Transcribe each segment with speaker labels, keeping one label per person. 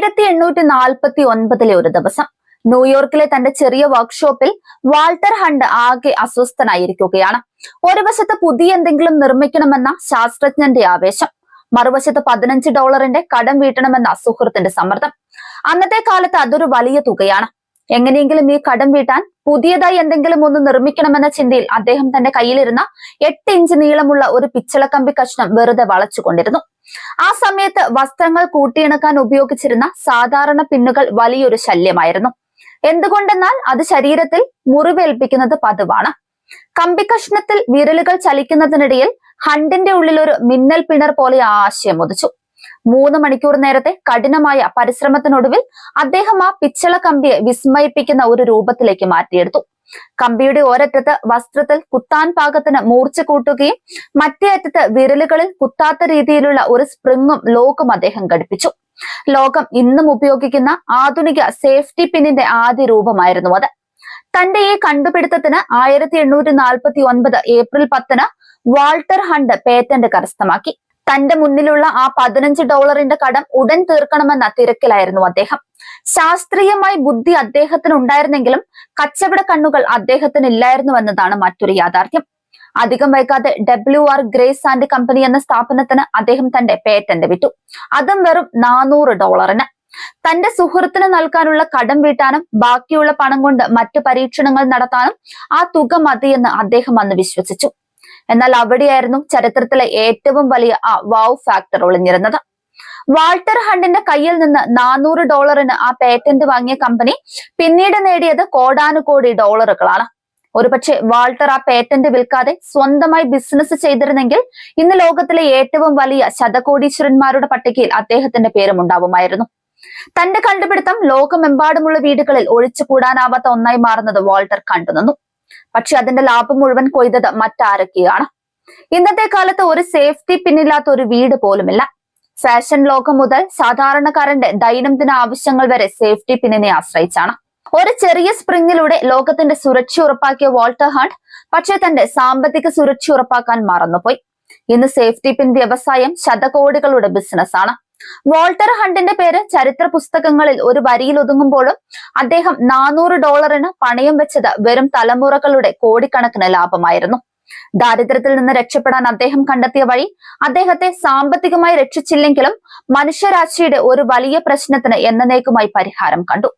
Speaker 1: ആയിരത്തി എണ്ണൂറ്റി നാൽപ്പത്തി ഒൻപതിലെ ഒരു ദിവസം ന്യൂയോർക്കിലെ തന്റെ ചെറിയ വർക്ക്ഷോപ്പിൽ വാൾട്ടർ ഹണ്ട് ആകെ അസ്വസ്ഥനായിരിക്കുകയാണ്. ഒരു വശത്ത് പുതിയ എന്തെങ്കിലും നിർമ്മിക്കണമെന്ന ശാസ്ത്രജ്ഞന്റെ ആവേശം മറുവശത്ത് പതിനഞ്ച് ഡോളറിന്റെ കടം വീട്ടണമെന്ന സുഹൃത്തിന്റെ സമ്മർദ്ദം. അന്നത്തെ കാലത്ത് അതൊരു വലിയ തുകയാണ്. എങ്ങനെയെങ്കിലും ഈ കടം വീട്ടാൻ പുതിയതായി എന്തെങ്കിലും ഒന്ന് നിർമ്മിക്കണമെന്ന ചിന്തയിൽ അദ്ദേഹം തന്റെ കയ്യിലിരുന്ന എട്ട് ഇഞ്ച് നീളമുള്ള ഒരു പിച്ചളക്കമ്പി കഷ്ണം വെറുതെ വളച്ചുകൊണ്ടിരുന്നു. ആ സമയത്ത് വസ്ത്രങ്ങൾ കൂട്ടിയിണക്കാൻ ഉപയോഗിച്ചിരുന്ന സാധാരണ പിന്നുകൾ വലിയൊരു ശല്യമായിരുന്നു. എന്തുകൊണ്ടെന്നാൽ അത് ശരീരത്തിൽ മുറിവേൽപ്പിക്കുന്നത് പതിവാണ്. കമ്പിക്കഷ്ണത്തിൽ വിരലുകൾ ചലിക്കുന്നതിനിടയിൽ ഹണ്ടിന്റെ ഉള്ളിൽ ഒരു മിന്നൽ പിണർ പോലെ ആശയം ഉദിച്ചു. മൂന്ന് മണിക്കൂർ നേരത്തെ കഠിനമായ പരിശ്രമത്തിനൊടുവിൽ അദ്ദേഹം ആ പിച്ചള കമ്പിയെ വിസ്മയിപ്പിക്കുന്ന ഒരു രൂപത്തിലേക്ക് മാറ്റിയെടുത്തു. കമ്പിയുടെ ഒരറ്റത്ത് വസ്ത്രത്തിൽ കുത്താൻ പാകത്തിന് മൂർച്ച കൂട്ടുകയും മറ്റേ അറ്റത്ത് വിരലുകളിൽ കുത്താത്ത രീതിയിലുള്ള ഒരു സ്പ്രിങ്ങും ലോക്കും അദ്ദേഹം ഘടിപ്പിച്ചു. ലോകം ഇന്നും ഉപയോഗിക്കുന്ന ആധുനിക സേഫ്റ്റി പിന്നിന്റെ ആദ്യ രൂപമായിരുന്നു അത്. തന്റെ ഈ കണ്ടുപിടുത്തത്തിന് ആയിരത്തി എണ്ണൂറ്റി നാൽപ്പത്തി ഒൻപത് ഏപ്രിൽ പത്തിന് വാൾട്ടർ ഹണ്ട് പേറ്റന്റ് കരസ്ഥമാക്കി. തന്റെ മുന്നിലുള്ള ആ പതിനഞ്ച് ഡോളറിന്റെ കടം ഉടൻ തീർക്കണമെന്ന തിരക്കിലായിരുന്നു അദ്ദേഹം. ശാസ്ത്രീയമായി ബുദ്ധി അദ്ദേഹത്തിന് ഉണ്ടായിരുന്നെങ്കിലും കച്ചവട കണ്ണുകൾ അദ്ദേഹത്തിന് ഇല്ലായിരുന്നു എന്നതാണ് മറ്റൊരു യാഥാർത്ഥ്യം. അധികം വൈകാതെ W R Grace and company എന്ന സ്ഥാപനത്തിന് അദ്ദേഹം തന്റെ പേറ്റന്റ് വിറ്റു അതും വെറും നാനൂറ് ഡോളറിന്. തന്റെ സുഹൃത്തിന് നൽകാനുള്ള കടം വീട്ടാനും ബാക്കിയുള്ള പണം കൊണ്ട് മറ്റു പരീക്ഷണങ്ങൾ നടത്താനും ആ തുക മതിയെന്ന് അദ്ദേഹം അന്ന് വിശ്വസിച്ചു. എന്നാൽ അവിടെയായിരുന്നു ചരിത്രത്തിലെ ഏറ്റവും വലിയ ആ വാവ് ഫാക്ടർ ഒളിഞ്ഞിരുന്നത്. വാൾട്ടർ ഹണ്ടിന്റെ കയ്യിൽ നിന്ന് നാനൂറ് ഡോളറിന് ആ പേറ്റന്റ് വാങ്ങിയ കമ്പനി പിന്നീട് നേടിയത് കോടാനുകോടി ഡോളറുകളാണ്. ഒരുപക്ഷെ വാൾട്ടർ ആ പേറ്റന്റ് വിൽക്കാതെ സ്വന്തമായി ബിസിനസ് ചെയ്തിരുന്നെങ്കിൽ ഇന്ന് ലോകത്തിലെ ഏറ്റവും വലിയ ശതകോടീശ്വരന്മാരുടെ പട്ടികയിൽ അദ്ദേഹത്തിന്റെ പേരും ഉണ്ടാവുമായിരുന്നു. തന്റെ കണ്ടുപിടുത്തം ലോകമെമ്പാടുമുള്ള വീടുകളിൽ ഒഴിച്ചുകൂടാനാവാത്ത ഒന്നായി മാറുന്നത് വാൾട്ടർ കണ്ടുനിന്നു. പക്ഷെ അതിന്റെ ലാഭം മുഴുവൻ കൊയ്തത് മറ്റാരൊക്കെയാണ്? ഇന്നത്തെ കാലത്ത് ഒരു സേഫ്റ്റി പിന്നില്ലാത്ത ഒരു വീട് പോലുമില്ല. ഫാഷൻ ലോകം മുതൽ സാധാരണക്കാരന്റെ ദൈനംദിന ആവശ്യങ്ങൾ വരെ സേഫ്റ്റി പിന്നിനെ ആശ്രയിച്ചാണ്. ഒരു ചെറിയ സ്പ്രിങ്ങിലൂടെ ലോകത്തിന്റെ സുരക്ഷ ഉറപ്പാക്കിയ വാൾട്ടർ ഹണ്ട് പക്ഷേ തന്റെ സാമ്പത്തിക സുരക്ഷ ഉറപ്പാക്കാൻ മറന്നുപോയി. ഇന്ന് സേഫ്റ്റി പിൻ വ്യവസായം ശതകോടികളുടെ ബിസിനസ്സാണ് വാൾട്ടർ ഹണ്ടിന്റെ പേര് ചരിത്ര പുസ്തകങ്ങളിൽ ഒരു വരിയിൽ ഒതുങ്ങുമ്പോഴും അദ്ദേഹം നാനൂറ് ഡോളറിന് പണയം വെച്ചത് വെറും തലമുറകളുടെ കോടിക്കണക്കിന് ലാഭമായിരുന്നു. ദാരിദ്ര്യത്തിൽ നിന്ന് രക്ഷപ്പെടാൻ അദ്ദേഹം കണ്ടെത്തിയ വഴി അദ്ദേഹത്തെ സാമ്പത്തികമായി രക്ഷിച്ചില്ലെങ്കിലും മനുഷ്യരാശിയുടെ ഒരു വലിയ പ്രശ്നത്തിന് എന്നേക്കുമായി പരിഹാരം കണ്ടു.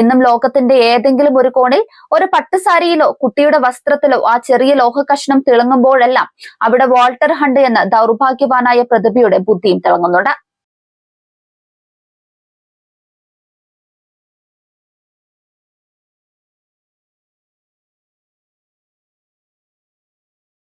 Speaker 1: ഇന്നും ലോകത്തിന്റെ ഏതെങ്കിലും ഒരു കോണിൽ ഒരു പട്ടുസാരിയിലോ കുട്ടിയുടെ വസ്ത്രത്തിലോ ആ ചെറിയ ലോഹ കഷ്ണം തിളങ്ങുമ്പോഴെല്ലാം അവിടെ വാൾട്ടർ ഹണ്ട് എന്ന ദൗർഭാഗ്യവാനായ പ്രതിഭയുടെ ബുദ്ധിയും തിളങ്ങുന്നുണ്ട്.